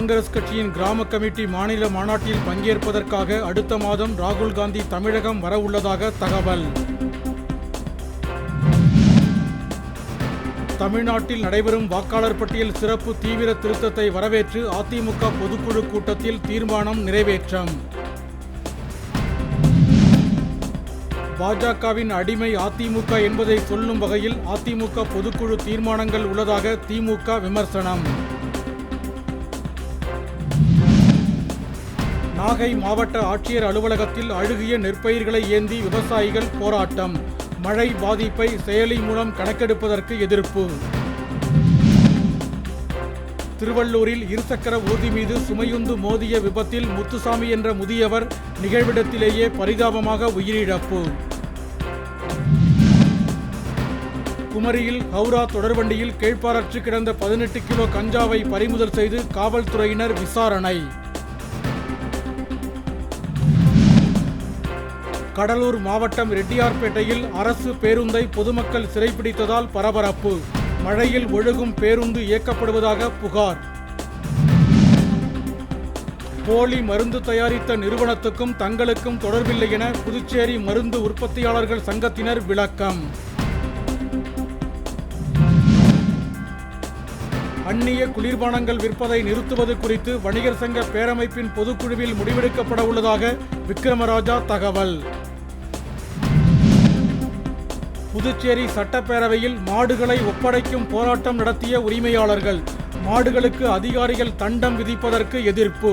காங்கிரஸ் கட்சியின் கிராம கமிட்டி மாநில மாநாட்டில் பங்கேற்பதற்காக அடுத்த மாதம் ராகுல் காந்தி தமிழகம் வரவுள்ளதாக தகவல். தமிழ்நாட்டில் நடைபெறும் வாக்காளர் பட்டியல் சிறப்பு தீவிர திருத்தத்தை வரவேற்று அதிமுக பொதுக்குழு கூட்டத்தில் தீர்மானம் நிறைவேற்றம். பாஜகவின் அடிமை அதிமுக என்பதை சொல்லும் வகையில் அதிமுக பொதுக்குழு தீர்மானங்கள் உள்ளதாக திமுக விமர்சனம். நாகை மாவட்ட ஆட்சியர் அலுவலகத்தில் அழுகிய நெற்பயிர்களை ஏந்தி விவசாயிகள் போராட்டம். மழை பாதிப்பை செயலி மூலம் கணக்கெடுப்பதற்கு எதிர்ப்பு. திருவள்ளூரில் இருசக்கர ஊர்தி மீது சுமையுந்து மோதிய விபத்தில் முத்துசாமி என்ற முதியவர் நிகழ்விடத்திலேயே பரிதாபமாக உயிரிழப்பு. குமரியில் ஹவுரா தொடர்வண்டியில் கீழ்ப்பாரற்று கிடந்த பதினெட்டு கிலோ கஞ்சாவை பறிமுதல் செய்து காவல்துறையினர் விசாரணை. கடலூர் மாவட்டம் ரெட்டியார்பேட்டையில் அரசு பேருந்தை பொதுமக்கள் சிறைப்பிடித்ததால் பரபரப்பு. மழையில் ஒழுகும் பேருந்து இயக்கப்படுவதாக புகார். போலி மருந்து தயாரித்த நிறுவனத்துக்கும் தங்களுக்கும் தொடர்பில்லை என புதுச்சேரி மருந்து உற்பத்தியாளர்கள் சங்கத்தினர் விளக்கம். அந்நிய குளிர்பானங்கள் விற்பதை நிறுத்துவது குறித்து வணிகர் சங்க பேரமைப்பின் பொதுக்குழுவில் முடிவெடுக்கப்பட உள்ளதாக விக்ரமராஜா தகவல். புதுச்சேரி சட்டப்பேரவையில் மாடுகளை ஒப்படைக்கும் போராட்டம் நடத்திய உரிமையாளர்கள் மாடுகளுக்கு அதிகாரிகள் தண்டம் விதிப்பதற்கு எதிர்ப்பு.